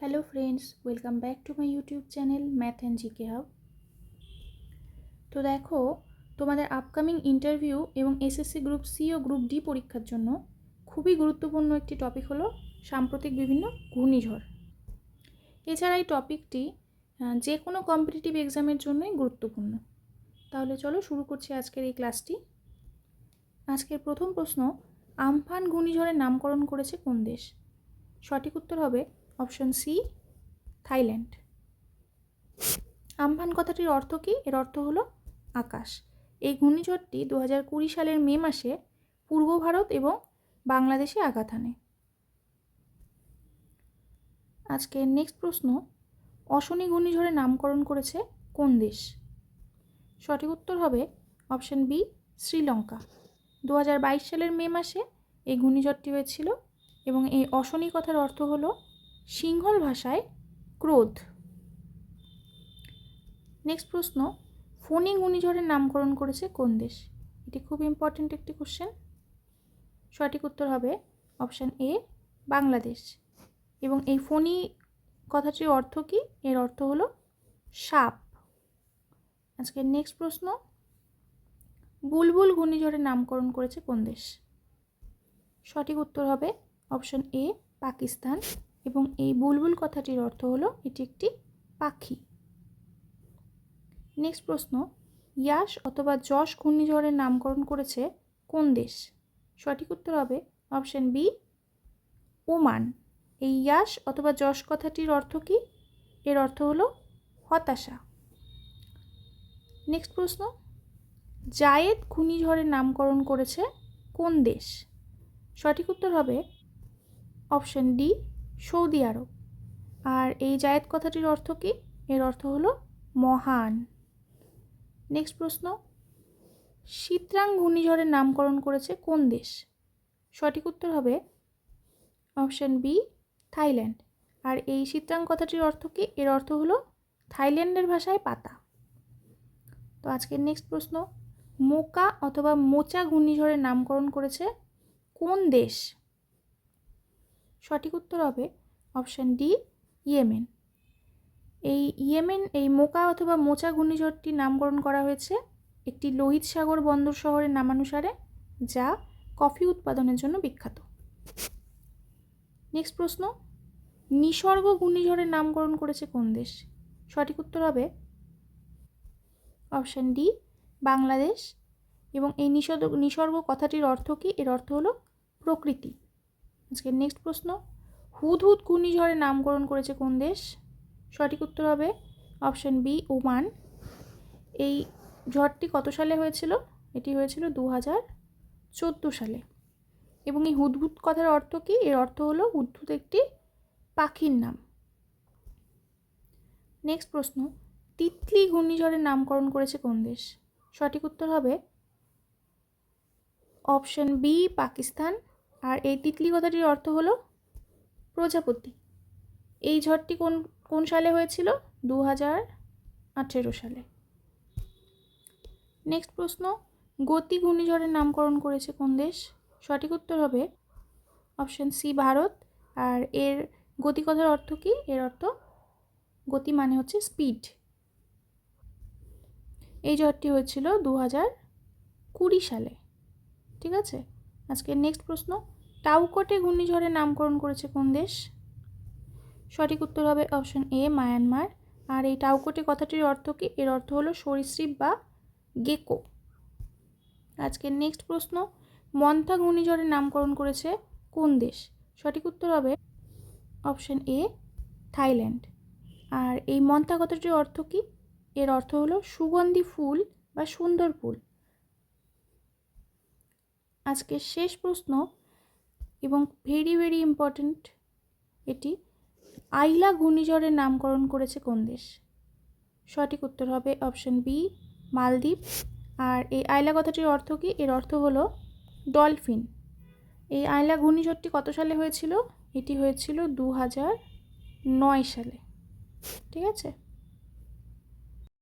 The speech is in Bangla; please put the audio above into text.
Hello friends welcome back to my YouTube channel math and GK hub তো দেখো, তোমাদের আপকামিং ইন্টারভিউ এবং এসএসসি গ্রুপ সি ও গ্রুপ ডি পরীক্ষার জন্য খুবই গুরুত্বপূর্ণ একটি টপিক হলো সাম্প্রতিক বিভিন্ন ঘূর্ণিঝড়। এছাড়া এই টপিকটি যে কোনো কম্পিটিটিভ এক্সামের জন্যই গুরুত্বপূর্ণ। তাহলে চলো শুরু করছি আজকের এই ক্লাসটি আজকের প্রথম প্রশ্ন, আমফান ঘূর্ণিঝড়ের নামকরণ করেছে কোন দেশ? সঠিক উত্তর হবে অপশন সি, থাইল্যান্ড। আমফান কথাটির অর্থ কী? এর অর্থ হলো আকাশ। এই ঘূর্ণিঝড়টি দু হাজার কুড়ি সালের মে মাসে পূর্ব ভারত এবং বাংলাদেশে আঘাত হানে। আজকে নেক্সট প্রশ্ন, অশনি ঘূর্ণিঝড়ের নামকরণ করেছে কোন দেশ? সঠিক উত্তর হবে অপশন বি, শ্রীলঙ্কা। দু হাজার বাইশ সালের মে মাসে এই ঘূর্ণিঝড়টি হয়েছিল এবং এই অশনি কথার অর্থ হলো সিংহল ভাষায় ক্রোধ। নেক্সট প্রশ্ন ফণি ঘূর্ণিঝড়ের নামকরণ করেছে কোন দেশ? এটি খুব ইম্পর্ট্যান্ট একটি কোশ্চেন সঠিক উত্তর হবে অপশান এ বাংলাদেশ। এবং এই ফণি কথাটির অর্থ কী? এর অর্থ হলো সাপ। আজকের নেক্সট প্রশ্ন, বুলবুল ঘূর্ণিঝড়ের নামকরণ করেছে কোন দেশ? সঠিক উত্তর হবে অপশন এ পাকিস্তান। এবং এই বুলবুল কথাটির অর্থ হলো, এটি একটি পাখি। নেক্সট প্রশ্ন ইয়াস অথবা যশ ঘূর্ণিঝড়ের নামকরণ করেছে কোন দেশ? সঠিক উত্তর হবে অপশন বি ওমান। এই ইয়াস অথবা যশ কথাটির অর্থ কী? এর অর্থ হলো হতাশা। নেক্সট প্রশ্ন, জায়েদ ঘূর্ণিঝড়ের নামকরণ করেছে কোন দেশ? সঠিক উত্তর হবে অপশন ডি সৌদি আরব। আর এই জায়েদ কথাটির অর্থ কী? এর অর্থ হলো মহান। নেক্সট প্রশ্ন। শীতরাং ঘূর্ণিঝড়ের নামকরণ করেছে কোন দেশ? সঠিক উত্তর হবে অপশন বি, থাইল্যান্ড। আর এই শীতরাং কথাটির অর্থ কী? এর অর্থ হলো থাইল্যান্ডের ভাষায় পাতা। তো আজকের নেক্সট প্রশ্ন। মোকা অথবা মোচা ঘূর্ণিঝড়ের নামকরণ করেছে কোন দেশ? সঠিক উত্তর হবে অপশান ডি, ইয়েমেন। এই ইয়েমেন, এই মোকা অথবা মোচা ঘূর্ণিঝড়টির নামকরণ করা হয়েছে একটি লোহিত সাগর বন্দর শহরের নামানুসারে, যা কফি উৎপাদনের জন্য বিখ্যাত। নেক্সট প্রশ্ন, নিসর্গ ঘূর্ণিঝড়ের নামকরণ করেছে কোন দেশ? সঠিক উত্তর হবে অপশান ডি, বাংলাদেশ। এবং এই নিসর্গ নিসর্গ কথাটির অর্থ কী? এর অর্থ হলো প্রকৃতি। আজকের নেক্সট প্রশ্ন হুদহুদ ঘূর্ণিঝড়ের নামকরণ করেছে কোন দেশ? সঠিক উত্তর হবে অপশন বি ওমান। এই ঝড়টি কত সালে হয়েছিল? এটি হয়েছিল দু হাজার চোদ্দ সালে। এবং এই হুদহুদ কথার অর্থ কী? এর অর্থ হলো হুদহুদ একটি পাখির নাম। নেক্সট প্রশ্ন, তিতলি ঘূর্ণিঝড়ের নামকরণ করেছে কোন দেশ? সঠিক উত্তর হবে অপশন বি পাকিস্তান। আর এই তিতলি কথাটির অর্থ হলো প্রজাপতি। এই ঝড়টি কোন কোন সালে হয়েছিল? দু হাজার আঠেরো সালে। নেক্সট প্রশ্ন, গতি ঘূর্ণিঝড়ের নামকরণ করেছে কোন দেশ? সঠিক উত্তর হবে অপশন সি ভারত। আর এর গতি কথার অর্থ কী? এর অর্থ গতি মানে হচ্ছে স্পিড এই ঝড়টি হয়েছিল দু হাজার কুড়ি সালে। ঠিক আছে? আজকে নেক্সট প্রশ্ন টাউকটে ঘূর্ণিঝড়ের নামকরণ করেছে কোন দেশ? সঠিক উত্তর হবে অপশন এ, মায়ানমার। আর এই টাউকটে কথাটির অর্থ কি? এর অর্থ হলো সরীসৃপ বা গেকো। আজকের নেক্সট প্রশ্ন, মন্থা ঘূর্ণিঝড়ের নামকরণ করেছে কোন দেশ? সঠিক উত্তর হবে অপশন এ, থাইল্যান্ড। আর এই মন্থা কথাটির অর্থ কি? এর অর্থ হলো সুগন্ধি ফুল বা সুন্দর ফুল। আজকের শেষ প্রশ্ন এবং ভেরি ভেরি ইম্পর্ট্যান্ট এটি আইলা ঘূর্ণিঝড়ের নামকরণ করেছে কোন দেশ? সঠিক উত্তর হবে অপশন বি মালদ্বীপ। আর এই আইলা কথাটির অর্থ কী? এর অর্থ হলো ডলফিন এই আইলা ঘূর্ণিঝড়টি কত সালে হয়েছিল? এটি হয়েছিল দু হাজার নয় সালে। ঠিক আছে?